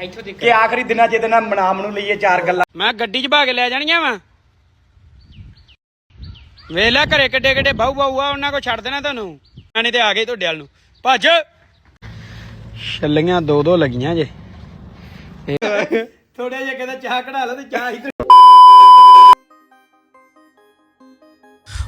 ਇੱਥੋਂ ਦੇਖ ਕਿ ਆਖਰੀ ਦਿਨਾਂ ਜਿਹਦੇ ਨਾਲ ਮਨਾਮ ਨੂੰ ਲਈਏ ਚਾਰ ਗੱਲਾਂ। ਮੈਂ ਗੱਡੀ 'ਚ ਭਾ ਕੇ ਲੈ ਜਾਣੀਆਂ ਵਾ। ਵੇਖ ਲੈ ਘਰੇ ਕਿੱਡੇ ਕਿੱਡੇ ਬਾਹੂ ਬਾਹੂ ਆ ਉਹਨਾਂ ਕੋ ਛੱਡ ਦੇਣਾ ਤੁਹਾਨੂੰ। ਨਹੀਂ ਤੇ ਆ ਗਏ ਤੁਹਾਡੇ ਵੱਲ ਨੂੰ। ਭੱਜ। ਛੱਲੀਆਂ ਦੋ ਦੋ ਲੱਗੀਆਂ ਜੇ। ਥੋੜਾ ਜਿਹਾ ਕਹਿੰਦਾ ਚਾਹ ਕਢਾ ਲਓ ਤੇ ਚਾਹ ਹੀ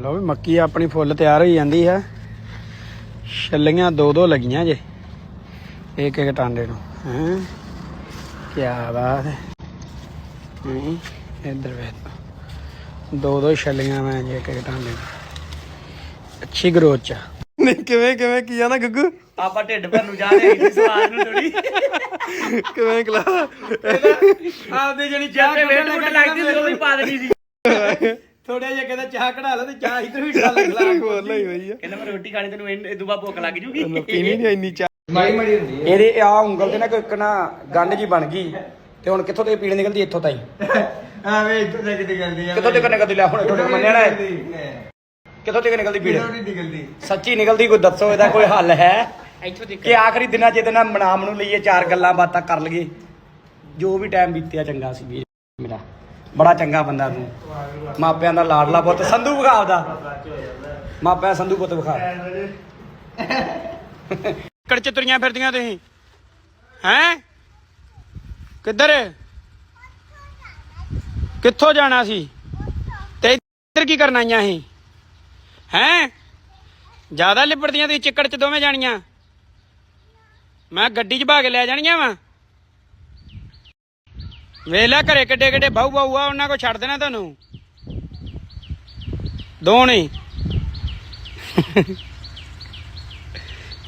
ਲਓ ਵੀ ਮੱਕੀ ਆਪਣੀ ਫੁੱਲ ਤਿਆਰ ਹੋਈ ਜਾਂਦੀ ਹੈ। ਛੱਲੀਆਂ ਦੋ ਦੋ ਲੱਗੀਆਂ ਜੇ ਇੱਕ ਇੱਕ ਟਾਂਡੇ ਨੂੰ। ਹੈ? ਕੀ ਬਾਤ ਹੈ। ਹੈਂ, ਇੱਧਰ ਵੇਖ ਦੋ ਦੋ ਛੱਲੀਆਂ ਮੈਂ ਜੇ ਇੱਕ ਇੱਕ ਟਾਂਡੇ ਨੂੰ। ਅੱਛੀ ਗਰੋਥ ਚ। ਨਹੀਂ ਕਿਵੇਂ ਕਿਵੇਂ ਕੀ ਆ ਨਾ ਗੱਗੂ? ਆਪਾਂ ਢਿੱਡ ਭਰ ਨੂੰ ਜਾ ਰਹੇ ਸੀ ਸਵਾਦ ਨੂੰ ਥੋੜੀ ਕਿਵੇਂ ਕਲਾ ਆਪਦੇ ਜਿਹੜੀ ਚਾਹ ਤੇ ਵੇਟ ਮੁੱਟ ਲੱਗਦੀ ਸੀ ਉਹ ਵੀ ਪਾ ਦੇਣੀ ਸੀ। ਥੋੜਾ ਜਿਹਾ ਕਹਿੰਦਾ ਚਾਹ ਕਢਾ ਲਓ ਤੇ ਚਾਹ ਇਧਰ ਵੀ ਡਾਲ ਗਲਾ ਬੋਲ ਹੀ ਹੋਈ ਆ। ਕਹਿੰਦਾ ਮੈਂ ਰੋਟੀ ਖਾਣੀ ਤੈਨੂੰ ਇਹ ਦੁਬਾ ਭੁੱਖ ਲੱਗ ਜੂਗੀ। ਪੀਣੀ ਨਹੀਂ ਇੰਨੀ ਚਾਹ। ਇਹਦੇ ਆ ਉਂਗਲ ਤੇ ਨਾ ਕੋਈ ਇੱਕ ਨਾ ਗੰਢ ਜੀ ਬਣ ਗਈ ਤੇ ਹੁਣ ਕਿੱਥੋਂ ਤੇ ਪੀੜ ਨਿਕਲਦੀ? ਇੱਥੋਂ ਤਾਈ। ਐਵੇਂ ਇੱਥੋਂ ਤੱਕ ਦੀ ਕਰਦੀ ਆ। ਕਿੱਥੋਂ ਤੱਕ ਨਿਕਲਦੀ? ਲੈ ਹੁਣ ਤੁਹਾਡੇ ਮੰਨਿਆ ਨਾ। ਕਿੱਥੋਂ ਤੱਕ ਨਿਕਲਦੀ ਪੀੜ? ਨਹੀਂ ਨਿਕਲਦੀ। ਸੱਚੀ ਨਿਕਲਦੀ ਕੋਈ ਦੱਸੋ ਇਹਦਾ ਕੋਈ ਹੱਲ ਹੈ? ਇੱਥੋਂ ਦੇਖ ਕਿ ਆਖਰੀ ਦਿਨਾਂ ਜਿਹਦੇ ਨਾਲ ਮਨਾਮ ਨੂੰ ਲਈਏ ਚਾਰ ਗੱਲਾਂ ਬਾਤਾਂ ਕਰ ਲਈਏ। ਜੋ ਵੀ ਟਾਈਮ ਬੀਤਿਆ ਚੰਗਾ ਸੀ ਵੀਰ ਮੇਰਾ। ਬੜਾ ਚੰਗਾ ਬੰਦਾ ਤੂੰ। ਮਾਪਿਆਂ ਦਾ ਲਾਡਲਾ ਪੁੱਤ, ਸੰਧੂ ਵਿਖਾ ਦਾ। ਮਾਪਿਆਂ ਸੰਧੂ ਪੁੱਤ ਵਿਖਾ ਕੜਚ ਤੁਰੀਆਂ ਫਿਰਦੀਆਂ ਤੁਸੀਂ। ਹੈਂ? ਕਿੱਧਰ? ਕਿੱਥੋਂ ਜਾਣਾ ਸੀ? ਤੇ ਇੱਧਰ ਕੀ ਕਰਨ ਆਈਆਂ ਸੀ? ਹੈਂ? ਜ਼ਿਆਦਾ ਲਿਪੜਦੀਆਂ ਤੁਸੀਂ ਚਿੱਕੜ ਚ ਦੋਵੇਂ ਜਾਣੀਆਂ। ਮੈਂ ਗੱਡੀ 'ਚ ਭਾ ਕੇ ਲੈ ਜਾਣੀਆਂ ਵਾ। ਵੇਖ ਘਰੇ ਕਿੱਡੇ ਕਿੱਡੇ ਬਾਹੂ ਬਾਹੂ ਆ, ਉਹਨਾਂ ਕੋ ਛੱਡ ਦੇਣਾ ਤੁਹਾਨੂੰ। ਦੋ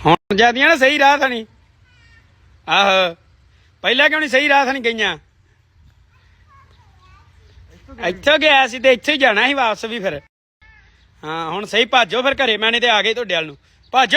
ਹੁਣ ਜਾਂਦੀਆਂ ਨਾ ਸਹੀ ਰਾਹ ਥਣੀ ਆਹੋ, ਪਹਿਲਾਂ ਕਿਉਂ ਨਹੀਂ ਸਹੀ ਰਾਹ ਥਣੀ ਗਈਆਂ? ਇੱਥੋਂ ਗਿਆ ਸੀ ਤੇ ਇੱਥੇ ਹੀ ਜਾਣਾ ਸੀ ਵਾਪਸ ਵੀ ਫਿਰ। ਹਾਂ, ਹੁਣ ਸਹੀ ਭਾਜੋ ਫਿਰ ਘਰੇ, ਮੈਂ ਨਹੀਂ ਤੇ ਆ ਗਏ ਤੁਹਾਡੇ ਵੱਲ ਨੂੰ। ਭੱਜ।